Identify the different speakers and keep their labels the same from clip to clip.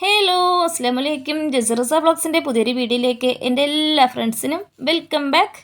Speaker 1: Hello അസ്ലാമലൈക്കും വലൈക്കും ബ്ലോഗ്സിന്റെ പുതിയൊരു വീഡിയോയിലേക്ക് എന്റെ എല്ലാ ഫ്രണ്ട്സിനും വെൽക്കം ബാക്ക്.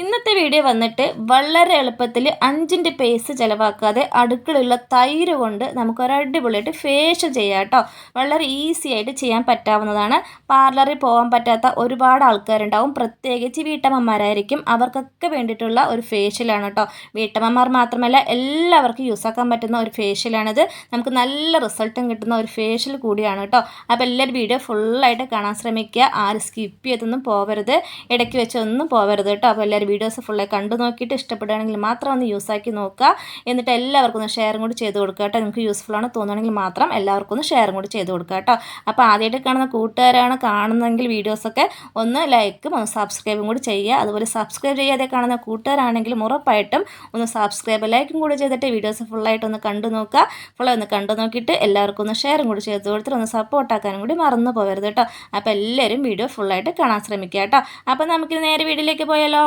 Speaker 1: ഇന്നത്തെ വീഡിയോ വന്നിട്ട് വളരെ എളുപ്പത്തിൽ അഞ്ചിന്റെ പേസ് ചിലവാക്കാതെ അടുക്കളയുള്ള തൈര് കൊണ്ട് നമുക്ക് ഒരു അടിപൊളിയായിട്ട് ഫേഷ്യൽ ചെയ്യാം കേട്ടോ. വളരെ ഈസി ആയിട്ട് ചെയ്യാൻ പറ്റാവുന്നതാണ്. പാർലറിൽ പോകാൻ പറ്റാത്ത ഒരുപാട് ആൾക്കാരുണ്ടാവും. പ്രത്യേകിച്ച് വീട്ടമ്മമാരായിരിക്കും. അവർക്കൊക്കെ വേണ്ടിയിട്ടുള്ള ഒരു ഫേഷ്യലാണ് കേട്ടോ. വീട്ടമ്മമാർ മാത്രമല്ല എല്ലാവർക്കും യൂസ് ആക്കാൻ പറ്റുന്ന ഒരു ഫേഷ്യലാണിത് നമുക്ക് നല്ല റിസൾട്ടും കിട്ടുന്ന ഒരു ഫേഷ്യൽ കൂടിയാണ് കേട്ടോ. അപ്പോൾ എല്ലാവരും വീഡിയോ ഫുള്ളായിട്ട് കാണാൻ ശ്രമിക്കുക. ആരും സ്കിപ്പ് ചെയ്തൊന്നും പോകരുത് ഇടയ്ക്ക് വെച്ചൊന്നും പോവരുത് കേട്ടോ. അപ്പോൾ എല്ലാവരും വീഡിയോസ് ഫുള്ളെ കണ്ടു നോക്കിയിട്ട് ഇഷ്ടപ്പെടുകയാണെങ്കിൽ മാത്രം ഒന്ന് യൂസ് ആക്കി നോക്കുക. എന്നിട്ട് എല്ലാവർക്കും ഒന്ന് ഷെയറും കൂടി ചെയ്ത് കൊടുക്കുക കേട്ടോ. നിങ്ങൾക്ക് യൂസ്ഫുൾ ആണ് തോന്നുകയാണെങ്കിൽ മാത്രം എല്ലാവർക്കും ഒന്ന് ഷെയറും കൂടി ചെയ്ത് കൊടുക്കുക കേട്ടോ. അപ്പോൾ ആദ്യമായിട്ട് കാണുന്ന കൂട്ടുകാരാണ് കാണുന്നതെങ്കിൽ വീഡിയോസൊക്കെ ഒന്ന് ലൈക്കും ഒന്ന് സബ്സ്ക്രൈബും കൂടി ചെയ്യുക. അതുപോലെ സബ്സ്ക്രൈബ് ചെയ്യാതെ കാണുന്ന കൂട്ടുകാരാണെങ്കിലും ഉറപ്പായിട്ടും ഒന്ന് സബ്സ്ക്രൈബ് ലൈക്കും കൂടി ചെയ്തിട്ട് വീഡിയോസ് ഫുള്ളായിട്ട് ഒന്ന് കണ്ടു നോക്കുക. ഫുള്ളായി ഒന്ന് കണ്ടു നോക്കിയിട്ട് എല്ലാവർക്കും ഒന്ന് ഷെയറും കൂടി ചെയ്ത് കൊടുത്തിട്ട് ഒന്ന് സപ്പോർട്ടാക്കാനും കൂടി മറന്നു പോകരുത് കേട്ടോ. അപ്പോൾ എല്ലാവരും വീഡിയോ ഫുള്ളായിട്ട് കാണാൻ ശ്രമിക്കുക കേട്ടോ. അപ്പോൾ നമുക്ക് നേരെ വീഡിയോയിലേക്ക് പോയാലോ?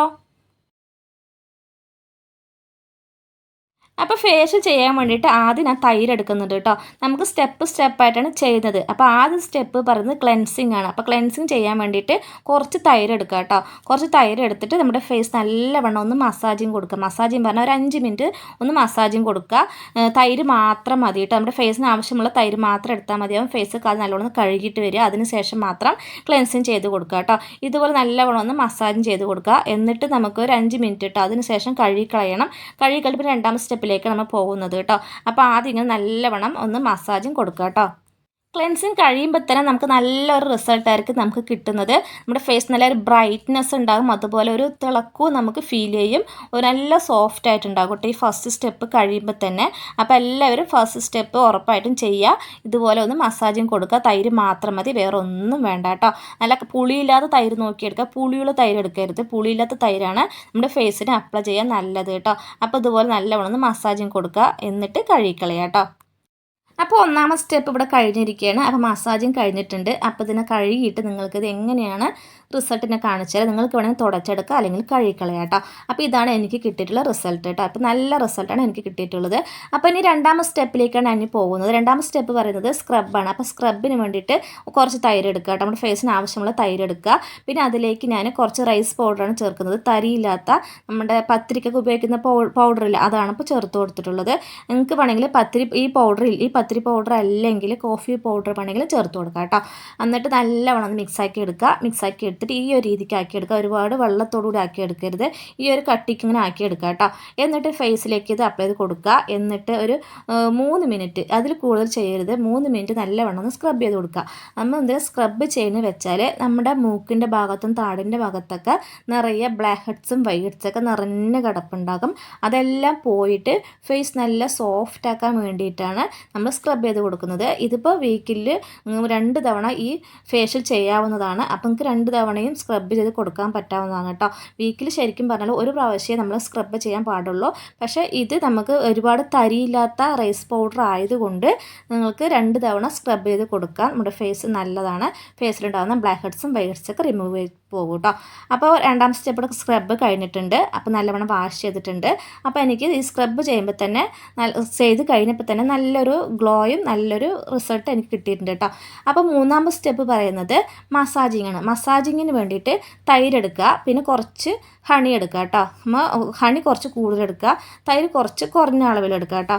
Speaker 1: അപ്പോൾ ഫേഷ്യൽ ചെയ്യാൻ വേണ്ടിയിട്ട് ആദ്യം ഞാൻ തൈര് എടുക്കുന്നുണ്ട് കേട്ടോ നമുക്ക് സ്റ്റെപ്പ് സ്റ്റെപ്പായിട്ടാണ് ചെയ്യുന്നത്. അപ്പോൾ ആദ്യം സ്റ്റെപ്പ് പറയുന്നത് ക്ലെൻസിങ് ആണ്. അപ്പോൾ ക്ലെൻസിങ് ചെയ്യാൻ വേണ്ടിയിട്ട് കുറച്ച് തൈര് എടുക്കുക കേട്ടോ കുറച്ച് തൈര് എടുത്തിട്ട് നമ്മുടെ ഫേസ് നല്ലവണ്ണം ഒന്ന് മസാജിങ് കൊടുക്കുക. മസാജിങ് പറഞ്ഞാൽ ഒരു അഞ്ച് മിനിറ്റ് ഒന്ന് മസാജിങ് കൊടുക്കുക. തൈര് മാത്രം മതി കേട്ടോ നമ്മുടെ ഫേസിന് ആവശ്യമുള്ള തൈര് മാത്രം എടുത്താൽ മതിയാവും ഫേസ് അത് നല്ലോണം കഴുകിയിട്ട് വരിക. അതിനുശേഷം മാത്രം ക്ലെൻസിങ് ചെയ്ത് കൊടുക്കുക കേട്ടോ ഇതുപോലെ നല്ലവണ്ണം ഒന്ന് മസാജിങ് ചെയ്ത് കൊടുക്കുക. എന്നിട്ട് നമുക്ക് ഒരു അഞ്ച് മിനിറ്റ് കേട്ടോ അതിനുശേഷം കഴുകി കളയണം. കഴുകി കളിപ്പോൾ രണ്ടാമത്തെ സ്റ്റെപ്പിൽ സ്റ്റെപ്പിലേക്ക് നമ്മൾ പോകുന്നത് കേട്ടോ അപ്പോൾ ആദ്യം ഇങ്ങനെ നല്ലവണ്ണം ഒന്ന് മസാജും കൊടുക്കുക കേട്ടോ ക്ലെൻസിങ് കഴിയുമ്പോൾ തന്നെ നമുക്ക് നല്ലൊരു റിസൾട്ടായിരിക്കും നമുക്ക് കിട്ടുന്നത്. നമ്മുടെ ഫേസ് നല്ലൊരു ബ്രൈറ്റ്നെസ് ഉണ്ടാകും. അതുപോലെ ഒരു തിളക്കവും നമുക്ക് ഫീൽ ചെയ്യും. ഒരു നല്ല സോഫ്റ്റ് ആയിട്ടുണ്ടാകും കേട്ടോ ഈ ഫസ്റ്റ് സ്റ്റെപ്പ് കഴിയുമ്പോൾ തന്നെ. അപ്പോൾ എല്ലാവരും ഫസ്റ്റ് സ്റ്റെപ്പ് ഉറപ്പായിട്ടും ചെയ്യുക ഇതുപോലെ ഒന്ന് മസാജും കൊടുക്കുക. തൈര് മാത്രം മതി. വേറെ ഒന്നും വേണ്ട കേട്ടോ. നല്ല പുളിയില്ലാത്ത തൈര് നോക്കിയെടുക്കുക. പുളിയുള്ള തൈര് എടുക്കരുത്. പുളിയില്ലാത്ത തൈരാണ് നമ്മുടെ ഫേസിന് അപ്ലൈ ചെയ്യാൻ നല്ലത് കേട്ടോ. അപ്പോൾ ഇതുപോലെ നല്ലവണ്ണം ഒന്ന് മസാജിങ് കൊടുക്കുക. എന്നിട്ട് കഴുകിക്കളയാം കേട്ടോ. അപ്പോൾ ഒന്നാമത്തെ സ്റ്റെപ്പ് ഇവിടെ കഴിഞ്ഞിരിക്കുകയാണ്. അപ്പോൾ മസാജും കഴിഞ്ഞിട്ടുണ്ട്. അപ്പോൾ ഇതിനെ കഴുകിയിട്ട് നിങ്ങൾക്കിത് എങ്ങനെയാണ് റിസൾട്ടിനെ കാണിച്ചാൽ നിങ്ങൾക്ക് വേണമെങ്കിൽ തുടച്ചെടുക്കുക അല്ലെങ്കിൽ കഴുകിക്കളയാം കേട്ടോ. അപ്പോൾ ഇതാണ് എനിക്ക് കിട്ടിയിട്ടുള്ള റിസൾട്ട് കേട്ടോ. അപ്പോൾ നല്ല റിസൾട്ടാണ് എനിക്ക് കിട്ടിയിട്ടുള്ളത്. അപ്പോൾ ഇനി രണ്ടാമത്തെ സ്റ്റെപ്പിലേക്കാണ് ഞാൻ പോകുന്നത്. രണ്ടാമത്തെ സ്റ്റെപ്പ് പറയുന്നത് സ്ക്രബാണ് അപ്പോൾ സ്ക്രബിന് വേണ്ടിയിട്ട് കുറച്ച് തൈര് എടുക്കുക കേട്ടോ. നമ്മുടെ ഫേസിന് ആവശ്യമുള്ള തൈര് എടുക്കുക. പിന്നെ അതിലേക്ക് ഞാൻ കുറച്ച് റൈസ് പൗഡറാണ് ചേർക്കുന്നത്. തരിയില്ലാത്ത നമ്മുടെ പത്തിരിക്കൊക്കെ ഉപയോഗിക്കുന്ന പൗഡർ പൗഡറില്ല അതാണ് ഇപ്പോൾ ചേർത്ത് കൊടുത്തിട്ടുള്ളത്. നിങ്ങൾക്ക് വേണമെങ്കിൽ പത്തിരി ഈ പൗഡർ ഈ പത്തിരി പൗഡർ അല്ലെങ്കിൽ കോഫി പൗഡർ വേണമെങ്കിൽ ചേർത്ത് കൊടുക്കുക കേട്ടോ. എന്നിട്ട് നല്ലവണ്ണം മിക്സാക്കി എടുക്കുക. മിക്സാക്കി എടുത്തിട്ട് ഈ ഒരു രീതിക്ക് ആക്കി എടുക്കുക ഒരുപാട് വെള്ളത്തോടുകൂടി ആക്കി എടുക്കരുത് ഈ ഒരു കട്ടിക്ക് ഇങ്ങനെ ആക്കി എടുക്കുക കേട്ടോ. എന്നിട്ട് ഫേസിലേക്ക് ഇത് അപ്ലൈ ചെയ്ത് കൊടുക്കുക. എന്നിട്ട് ഒരു മൂന്ന് മിനിറ്റ് അതിൽ കൂടുതൽ ചെയ്യരുത്. മൂന്ന് മിനിറ്റ് നല്ലവണ്ണം ഒന്ന് സ്ക്രബ് ചെയ്ത് കൊടുക്കുക. നമ്മൾ എന്തെങ്കിലും സ്ക്രബ് ചെയ്യുന്ന വെച്ചാൽ നമ്മുടെ മൂക്കിന്റെ ഭാഗത്തും താടിന്റെ ഭാഗത്തൊക്കെ നിറയെ ബ്ലാക്ക് ഹെഡ്സും വൈറ്റ് ഹെഡ്സൊക്കെ നിറഞ്ഞ കിടപ്പുണ്ടാകും. അതെല്ലാം പോയിട്ട് ഫേസ് നല്ല സോഫ്റ്റ് ആക്കാൻ വേണ്ടിയിട്ടാണ് നമ്മൾ സ്ക്രബ് ചെയ്ത് കൊടുക്കുന്നത്. ഇതിപ്പോൾ വീക്കിൽ രണ്ട് തവണ ഈ ഫേഷ്യൽ ചെയ്യാവുന്നതാണ്. അപ്പം നമുക്ക് രണ്ട് തവണ തവണയും സ്ക്രബ് ചെയ്ത് കൊടുക്കാൻ പറ്റാവുന്നതാണ് കേട്ടോ. വീക്കിൽ ശരിക്കും പറഞ്ഞാൽ ഒരു പ്രാവശ്യമേ നമ്മൾ സ്ക്രബ് ചെയ്യാൻ പാടുള്ളൂ. പക്ഷേ ഇത് നമുക്ക് ഒരുപാട് തരിയില്ലാത്ത റൈസ് പൗഡർ ആയതുകൊണ്ട് നിങ്ങൾക്ക് രണ്ട് തവണ സ്ക്രബ് ചെയ്ത് കൊടുക്കാം നമ്മുടെ ഫേസ് നല്ലതാണ്. ഫേസിലുണ്ടാകുന്ന ബ്ലാക്ക് ഹെഡ്സും വൈറ്റ് ഹെഡ്സൊക്കെ റിമൂവ് ചെയ്ത് പോകും കേട്ടോ അപ്പോൾ രണ്ടാം സ്റ്റെപ്പ് സ്ക്രബ് കഴിഞ്ഞിട്ടുണ്ട്. അപ്പോൾ നല്ലവണ്ണം വാഷ് ചെയ്തിട്ടുണ്ട്. അപ്പോൾ എനിക്ക് ഈ സ്ക്രബ് ചെയ്യുമ്പോൾ തന്നെ ചെയ്ത് കഴിഞ്ഞപ്പോൾ തന്നെ നല്ലൊരു ഗ്ലോയും നല്ലൊരു റിസൾട്ട് എനിക്ക് കിട്ടിയിട്ടുണ്ട് കേട്ടോ അപ്പോൾ മൂന്നാമത്തെ സ്റ്റെപ്പ് പറയുന്നത് മസാജിങ് ആണ്. മസാജിങ്ങിന് വേണ്ടിയിട്ട് തൈരെടുക്കുക പിന്നെ കുറച്ച് ഹണി എടുക്കുക കേട്ടോ. നമ്മൾ ഹണി കുറച്ച് കൂടുതലെടുക്കുക തൈര് കുറച്ച് കുറഞ്ഞ അളവിൽ എടുക്കുക കേട്ടോ.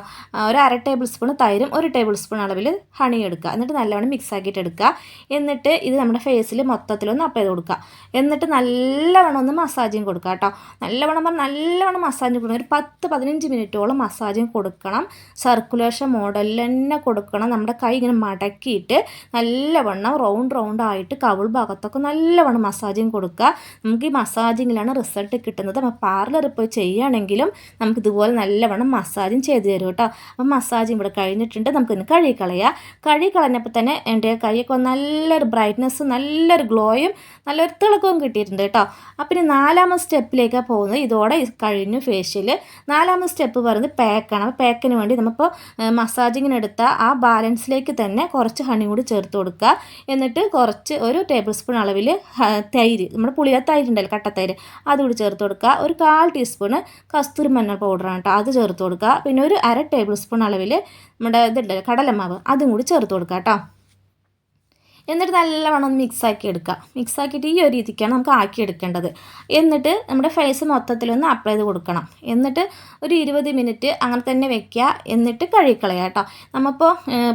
Speaker 1: ഒരു അര ടേബിൾ സ്പൂൺ തൈരും ഒരു ടേബിൾ സ്പൂൺ അളവിൽ ഹണി എടുക്കുക. എന്നിട്ട് നല്ലവണ്ണം മിക്സ് ആക്കിയിട്ട് എടുക്കുക. എന്നിട്ട് ഇത് നമ്മുടെ ഫേസിൽ മൊത്തത്തിലൊന്ന് അപ്ലൈ ചെയ്ത് കൊടുക്കുക. എന്നിട്ട് നല്ലവണ്ണം ഒന്ന് മസാജിങ് കൊടുക്കുക കേട്ടോ. നല്ലവണ്ണം പറഞ്ഞാൽ നല്ലവണ്ണം മസാജിങ് കൊടുക്കണം. ഒരു പത്ത് പതിനഞ്ച് മിനിറ്റോളം മസാജിങ് കൊടുക്കണം. സർക്കുലേഷൻ മോഡലിൽ തന്നെ കൊടുക്കണം. നമ്മുടെ കൈ ഇങ്ങനെ മടക്കിയിട്ട് നല്ലവണ്ണം റൗണ്ട് റൗണ്ട് ആയിട്ട് കവിൾ ഭാഗത്തൊക്കെ നല്ലവണ്ണം മസാജിങ് കൊടുക്കുക. നമുക്ക് ഈ മസാജിങ്ങിലാണ് റിസൾട്ട് കിട്ടുന്നത്. അപ്പോൾ പാർലറിൽ പോയി ചെയ്യുകയാണെങ്കിലും നമുക്ക് ഇതുപോലെ നല്ലവണ്ണം മസാജും ചെയ്തു തരും കേട്ടോ. അപ്പം മസാജും ഇവിടെ കഴിഞ്ഞിട്ടുണ്ട്. നമുക്ക് നമുക്കിന്ന് കഴുകി കളയാം. കഴുകി കളഞ്ഞപ്പോൾ തന്നെ എന്റെ കൈയൊക്കെ നല്ലൊരു ബ്രൈറ്റ്നസ്സും നല്ലൊരു ഗ്ലോയും നല്ലൊരു തിളക്കവും കിട്ടിയിട്ടുണ്ട് കേട്ടോ. അപ്പം ഇനി നാലാമത് സ്റ്റെപ്പിലേക്കാണ് പോകുന്നത്. ഇതോടെ കഴിഞ്ഞു ഫേഷ്യൽ നാലാമത് സ്റ്റെപ്പ് പറയുന്നത് പാക്കാണ് അപ്പോൾ പാക്കിന് വേണ്ടി നമ്മളിപ്പോൾ മസാജിങ്ങിന് എടുത്ത ആ ബാലൻസിലേക്ക് തന്നെ കുറച്ച് ഹണി കൂടി ചേർത്ത് കൊടുക്കുക. എന്നിട്ട് കുറച്ച് ഒരു ടേബിൾ സ്പൂൺ അളവിൽ തൈര്. നമ്മുടെ പുളിയ തൈര് ഉണ്ടല്ലോ കട്ടത്തൈര് അതുകൂടി ചേർത്ത് കൊടുക്കുക. ഒരു കാൽ ടീസ്പൂണ് കസ്തൂരി മഞ്ഞൾ പൗഡറാണ് കേട്ടോ. അത് ചേർത്ത് കൊടുക്കുക. പിന്നെ ഒരു അര ടേബിൾ സ്പൂൺ അളവിൽ നമ്മുടെ ഇതുണ്ടല്ലോ കടലമാവ്. അതും കൂടി ചേർത്ത് കൊടുക്കുക കേട്ടോ. എന്നിട്ട് നല്ലവണ്ണം ഒന്ന് മിക്സാക്കി എടുക്കുക. മിക്സാക്കിയിട്ട് ഈ ഒരു രീതിക്കാണ് നമുക്ക് ആക്കി എടുക്കേണ്ടത്. എന്നിട്ട് നമ്മുടെ ഫേസ് മൊത്തത്തിലൊന്ന് അപ്ലൈ ചെയ്ത് കൊടുക്കണം. എന്നിട്ട് ഒരു ഇരുപത് മിനിറ്റ് അങ്ങനെ തന്നെ വെക്കുക. എന്നിട്ട് കഴുകിക്കളയുക കേട്ടോ. നമ്മളിപ്പോൾ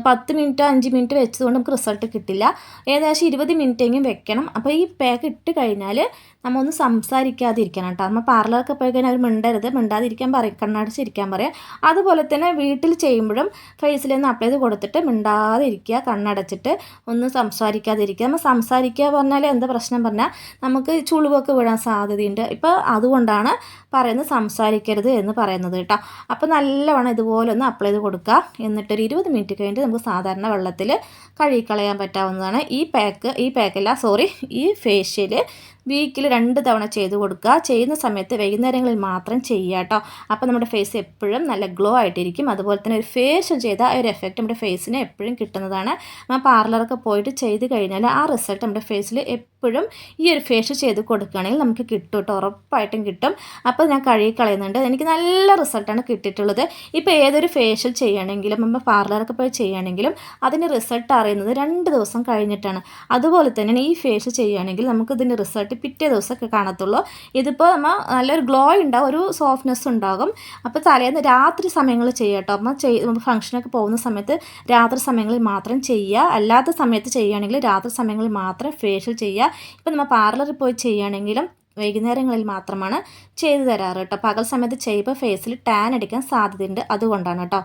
Speaker 1: പത്ത് മിനിറ്റ് അഞ്ച് മിനിറ്റ് വെച്ചതുകൊണ്ട് നമുക്ക് റിസൾട്ട് കിട്ടില്ല. ഏകദേശം ഇരുപത് മിനിറ്റെങ്കിലും വെക്കണം. അപ്പോൾ ഈ പാക്ക് ഇട്ട് കഴിഞ്ഞാൽ നമ്മൾ ഒന്ന് സംസാരിക്കാതിരിക്കണം കേട്ടോ. നമ്മൾ പാർലറൊക്കെ പോയി കഴിഞ്ഞാൽ അവർ മിണ്ടരുത്. മിണ്ടാതിരിക്കാൻ പറയും. കണ്ണടച്ചിരിക്കാൻ പറയാം. അതുപോലെ തന്നെ വീട്ടിൽ ചെയ്യുമ്പോഴും ഫേസിലൊന്ന് അപ്ലൈ ചെയ്ത് കൊടുത്തിട്ട് മിണ്ടാതിരിക്കുക കണ്ണടച്ചിട്ട് ഒന്ന് സംസാരിക്കാതിരിക്കുക. നമ്മൾ സംസാരിക്കുക പറഞ്ഞാൽ എന്താ പ്രശ്നം പറഞ്ഞാൽ നമുക്ക് ചുളിവൊക്കെ വീഴാൻ സാധ്യതയുണ്ട്. ഇപ്പോൾ അതുകൊണ്ടാണ് പറയുന്നത് സംസാരിക്കരുത് എന്ന് പറയുന്നത് കേട്ടോ. അപ്പോൾ നല്ലവണ്ണം ഇതുപോലെ ഒന്ന് അപ്ലൈ ചെയ്ത് കൊടുക്കുക. എന്നിട്ടൊരു ഇരുപത് മിനിറ്റ് കഴിഞ്ഞിട്ട് നമുക്ക് സാധാരണ വെള്ളത്തിൽ കഴുകിക്കളയാൻ പറ്റാവുന്നതാണ്. ഈ പാക്ക് ഈ പാക്കല്ല സോറി ഈ ഫേഷ്യൽ വീക്കിൽ രണ്ട് തവണ ചെയ്ത് കൊടുക്കുക. ചെയ്യുന്ന സമയത്ത് വൈകുന്നേരങ്ങളിൽ മാത്രം ചെയ്യുക കേട്ടോ അപ്പോൾ നമ്മുടെ ഫേസ് എപ്പോഴും നല്ല ഗ്ലോ ആയിട്ടിരിക്കും. അതുപോലെ തന്നെ ഒരു ഫേഷ്യൽ ചെയ്ത ഒരു എഫക്റ്റ് നമ്മുടെ ഫേസിന് എപ്പോഴും കിട്ടുന്നതാണ്. നമ്മൾ പാർലറൊക്കെ പോയിട്ട് ചെയ്ത് കഴിഞ്ഞാൽ ആ റിസൾട്ട് നമ്മുടെ ഫേസിൽ എപ്പോഴും ഈ ഒരു ഫേഷ്യൽ ചെയ്ത് കൊടുക്കുകയാണെങ്കിൽ നമുക്ക് കിട്ടും കേട്ടോ ഉറപ്പായിട്ടും കിട്ടും. അപ്പോൾ ഞാൻ കഴുകി കളയുന്നുണ്ട്. എനിക്ക് നല്ല റിസൾട്ടാണ് കിട്ടിയിട്ടുള്ളത്. ഇപ്പോൾ ഏതൊരു ഫേഷ്യൽ ചെയ്യണമെങ്കിലും നമ്മൾ പാർലറൊക്കെ പോയി ചെയ്യുകയാണെങ്കിലും അതിന്റെ റിസൾട്ട് അറിയുന്നത് രണ്ട് ദിവസം കഴിഞ്ഞിട്ടാണ്. അതുപോലെ തന്നെ ഈ ഫേഷ്യൽ ചെയ്യുകയാണെങ്കിൽ നമുക്ക് ഇതിന്റെ റിസൾട്ട് പിറ്റേ ദിവസമൊക്കെ കാണത്തുള്ളൂ. ഇതിപ്പോൾ നമ്മൾ നല്ലൊരു ഗ്ലോ ഉണ്ടാവും ഒരു സോഫ്റ്റ്നെസ് ഉണ്ടാകും. അപ്പോൾ തലേന്ന് രാത്രി സമയങ്ങളിൽ ചെയ്യുക കേട്ടോ നമ്മൾ ചെയ് ഫംഗ്ഷനൊക്കെ പോകുന്ന സമയത്ത് രാത്രി സമയങ്ങളിൽ മാത്രം ചെയ്യുക. അല്ലാത്ത സമയത്ത് ചെയ്യുകയാണെങ്കിൽ രാത്രി സമയങ്ങളിൽ മാത്രം ഫേഷ്യൽ ചെയ്യുക. ഇപ്പോൾ നമ്മൾ പാർലറിൽ പോയി ചെയ്യുകയാണെങ്കിലും വൈകുന്നേരങ്ങളിൽ മാത്രമാണ് ചെയ്തു തരാറ് കേട്ടോ പകൽ സമയത്ത് ചെയ്യുമ്പോൾ ഫേസിൽ ടാൻ അടിക്കാൻ സാധ്യതയുണ്ട്. അതുകൊണ്ടാണ് കേട്ടോ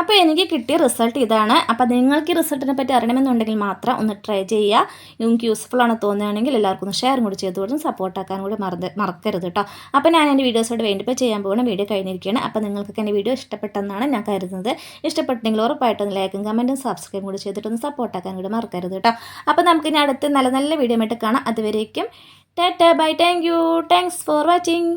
Speaker 1: അപ്പോൾ എനിക്ക് കിട്ടിയ റിസൾട്ട് ഇതാണ്. അപ്പോൾ നിങ്ങൾക്ക് ഈ റിസൾട്ടിനെ പറ്റി അറിയണമെന്നുണ്ടെങ്കിൽ മാത്രം ഒന്ന് ട്രൈ ചെയ്യുക. നിങ്ങൾക്ക് യൂസ്ഫുൾ ആണ് തോന്നുകയാണെങ്കിൽ എല്ലാവർക്കും ഒന്ന് ഷെയർ കൂടി ചെയ്ത് കൊടുത്തും സപ്പോർട്ട് ആക്കാൻ കൂടി മറന്ന് മറക്കരുത് കേട്ടോ അപ്പോൾ ഞാൻ എന്റെ വീഡിയോസോട് വേണ്ടിപ്പോൾ ചെയ്യാൻ പോകുന്ന വീഡിയോ കഴിഞ്ഞിരിക്കുകയാണ്. അപ്പോൾ നിങ്ങൾക്കൊക്കെ എന്റെ വീഡിയോ ഇഷ്ടപ്പെട്ടെന്നാണ് ഞാൻ കരുതുന്നത്. ഇഷ്ടപ്പെട്ടെങ്കിൽ ഉറപ്പായിട്ടും ലൈക്കും കമന്റും സബ്സ്ക്രൈബും കൂടി ചെയ്തിട്ടൊന്ന് സപ്പോർട്ട് ആക്കാൻ കൂടി മറക്കരുത് കേട്ടോ അപ്പോൾ നമുക്ക് ഇനി അടുത്ത് നല്ല നല്ല വീഡിയോ ആയിട്ട് കാണാം. അതുവരേക്കും tata bye thank you thanks for watching